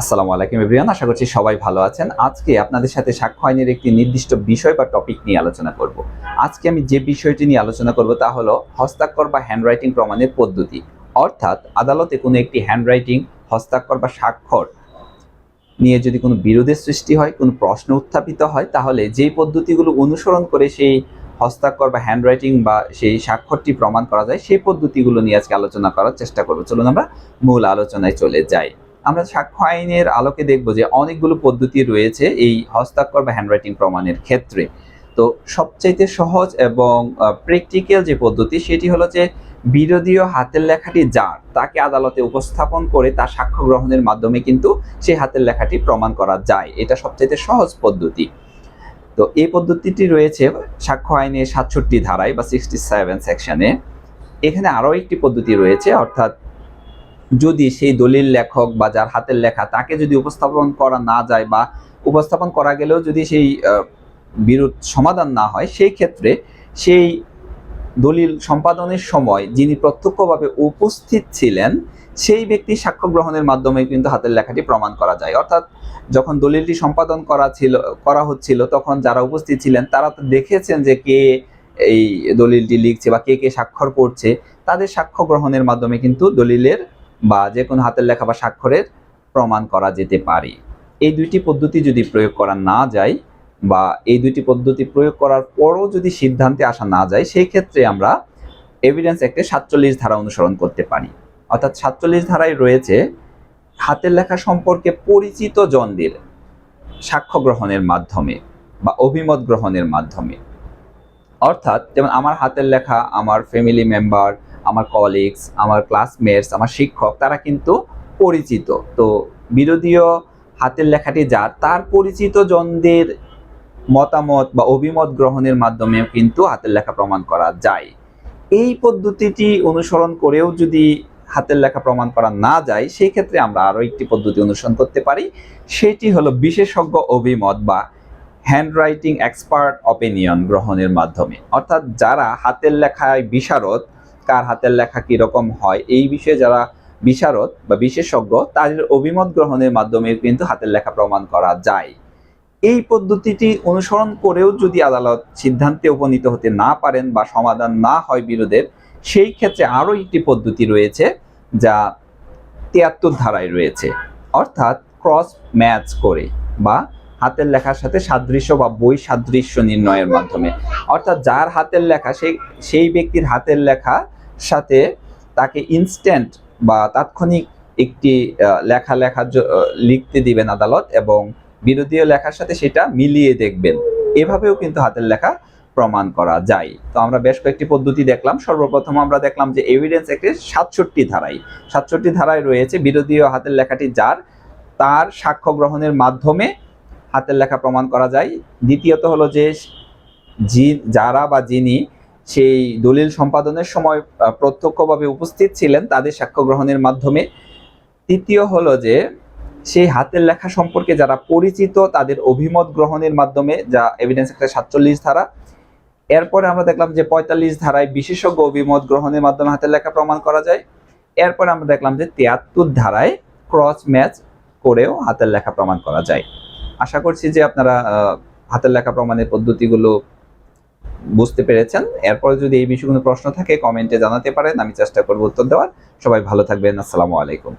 আসসালামু আলাইকুম, এভরিওয়ান। আশা করছি সবাই ভালো আছেন। আজকে আপনাদের সাথে সাক্ষ্য আইনের একটি নির্দিষ্ট বিষয় বা টপিক নিয়ে আলোচনা করব। আজকে আমি যে বিষয়টি নিয়ে আলোচনা করব তা হলো হস্তাক্ষর বা হ্যান্ডরাইটিং প্রমাণের পদ্ধতি। অর্থাৎ আদালতে কোনো একটি হ্যান্ডরাইটিং হস্তাক্ষর বা স্বাক্ষর নিয়ে যদি কোনো বিরোধের সৃষ্টি হয়, কোনো প্রশ্ন উত্থাপিত হয়, তাহলে যেই পদ্ধতিগুলো অনুসরণ করে সেই হস্তাক্ষর বা হ্যান্ডরাইটিং বা সেই স্বাক্ষরটি প্রমাণ করা যায়, সেই পদ্ধতিগুলো নিয়ে আজকে আলোচনা করার চেষ্টা করব। চলুন আমরা মূল আলোচনায় চলে যাই। আমরা সাক্ষ্য আইনের আলোকে দেখব যে অনেকগুলো পদ্ধতি রয়েছে এই হস্তাক্ষর বা হ্যান্ডরাইটিং প্রমাণের ক্ষেত্রে। তো সবচাইতে সহজ এবং প্র্যাকটিক্যাল যে পদ্ধতি সেটি হলো যে বিরোধীয় হাতের লেখাটি যার, তাকে আদালতে উপস্থাপন করে তার সাক্ষ্য গ্রহণের মাধ্যমে কিন্তু সেই হাতের লেখাটি প্রমাণ করা যায়। এটা সবচাইতে সহজ পদ্ধতি। তো এই পদ্ধতিটি রয়েছে সাক্ষ্য আইনের সাতষট্টি ধারায় বা সিক্সটি সেভেন সেকশনে এখানে আরও একটি পদ্ধতি রয়েছে, অর্থাৎ যদি সেই দলিল লেখক বা যার হাতের লেখা তাকে যদি উপস্থাপন করা না যায় বা উপস্থাপন করা গেলেও যদি সেই বিরোধ সমাধান না হয়, সেই ক্ষেত্রে সেই দলিল সম্পাদনের সময় যিনি প্রত্যক্ষভাবে উপস্থিত ছিলেন, সেই ব্যক্তি সাক্ষ্য গ্রহণের মাধ্যমে কিন্তু হাতের লেখাটি প্রমাণ করা যায়। অর্থাৎ যখন দলিলটি সম্পাদন করা ছিল, করা হচ্ছিল, তখন যারা উপস্থিত ছিলেন, তারা তো দেখেছেন যে কে এই দলিলটি লিখছে বা কে কে স্বাক্ষর করছে। তাদের সাক্ষ্য গ্রহণের মাধ্যমে কিন্তু দলিলের বা যে কোনো হাতের লেখা বা স্বাক্ষরের প্রমাণ করা যেতে পারে। এই দুইটি পদ্ধতি যদি প্রয়োগ করা না যায় বা এই দুইটি পদ্ধতি প্রয়োগ করার পরও যদি সিদ্ধান্তে আসা না যায় সেই ক্ষেত্রে আমরা এভিডেন্স অ্যাক্টে সাতচল্লিশ ধারা অনুসরণ করতে পারি। অর্থাৎ সাতচল্লিশ ধারায় রয়েছে, হাতের লেখা সম্পর্কে পরিচিত জনদের সাক্ষ্য গ্রহণের মাধ্যমে বা অভিমত গ্রহণের মাধ্যমে। অর্থাৎ যেমন আমার হাতের লেখা, আমার ফ্যামিলি মেম্বার আমার কলিগস আমার ক্লাসমেটস আমার শিক্ষক, তারা কিন্তু পরিচিত। তো বিরোধীয় হাতের লেখাটি যার, তার পরিচিত জনদের মতামত বা অভিমত গ্রহণের মাধ্যমে কিন্তু হাতের লেখা প্রমাণ করা যায়। এই পদ্ধতিটি অনুসরণ করেও যদি হাতের লেখা প্রমাণ করা না যায়, সেই ক্ষেত্রে আমরা আরও একটি পদ্ধতি অনুসরণ করতে পারি। সেটি হলো বিশেষজ্ঞ অভিমত বা হ্যান্ডরাইটিং এক্সপার্ট অপিনিয়ন গ্রহণের মাধ্যমে। অর্থাৎ যারা হাতের লেখায় বিশারদ, কার হাতের লেখা কীরকম হয়, এই বিষয়ে যারা বিশারদ বা বিশেষজ্ঞ, তাদের অভিমত গ্রহণের মাধ্যমে কিন্তু হাতের লেখা প্রমাণ করা যায়। এই পদ্ধতিটি অনুসরণ করেও যদি আদালত সিদ্ধান্তে উপনীত হতে না পারেন বা সমাধান না হয় বিরোধের, সেই ক্ষেত্রে আরও একটি পদ্ধতি রয়েছে যা তিয়াত্তর ধারায় রয়েছে। অর্থাৎ ক্রস ম্যাচ করে বা হাতের লেখার সাথে সাদৃশ্য বা বই সাদৃশ্য নির্ণয়ের মাধ্যমে। অর্থাৎ যার হাতের লেখা, সেই সেই ব্যক্তির হাতের লেখা সাথে তাকে ইনস্ট্যান্ট বা তাৎক্ষণিক একটি লেখা লেখার লিখতে দিবেন আদালত এবং বিরোধীয় লেখার সাথে সেটা মিলিয়ে দেখবেন। এভাবেও কিন্তু হাতের লেখা প্রমাণ করা যায়। তো আমরা বেশ কয়েকটি পদ্ধতি দেখলাম। সর্বপ্রথম আমরা দেখলাম যে এভিডেন্স একটি সাতষট্টি ধারায়। সাতষট্টি ধারায় রয়েছে বিরোধীয় হাতের লেখাটি যার, তার সাক্ষ্য গ্রহণের মাধ্যমে হাতের লেখা প্রমাণ করা যায়। দ্বিতীয়ত হলো যে যারা বা যিনি সেই দলিল সম্পাদনের সময় প্রত্যক্ষভাবে উপস্থিত ছিলেন, তাদের সাক্ষ্য গ্রহণের মাধ্যমে। তৃতীয় হলো যে, সেই হাতের লেখা সম্পর্কে যারা পরিচিত, তাদের অভিমত গ্রহণের মাধ্যমে, যা এভিডেন্স একটা সাতচল্লিশ ধারা। এরপরে আমরা দেখলাম যে, পঁয়তাল্লিশ ধারায় বিশেষজ্ঞ অভিমত গ্রহণের মাধ্যমে হাতের লেখা প্রমাণ করা যায়। এরপরে আমরা দেখলাম যে, তিয়াত্তর ধারায় ক্রস ম্যাচ করেও হাতের লেখা প্রমাণ করা যায়। আশা করছি যে আপনারা হাতের লেখা প্রমাণের পদ্ধতিগুলো বুঝতে পেরেছেন। এরপরে যদি এই বিষয়ে কোনো প্রশ্ন থাকে কমেন্টে জানাতে পারেন, আমি চেষ্টা করব উত্তর দেওয়ার। সবাই ভালো থাকবেন, আসসালামু আলাইকুম।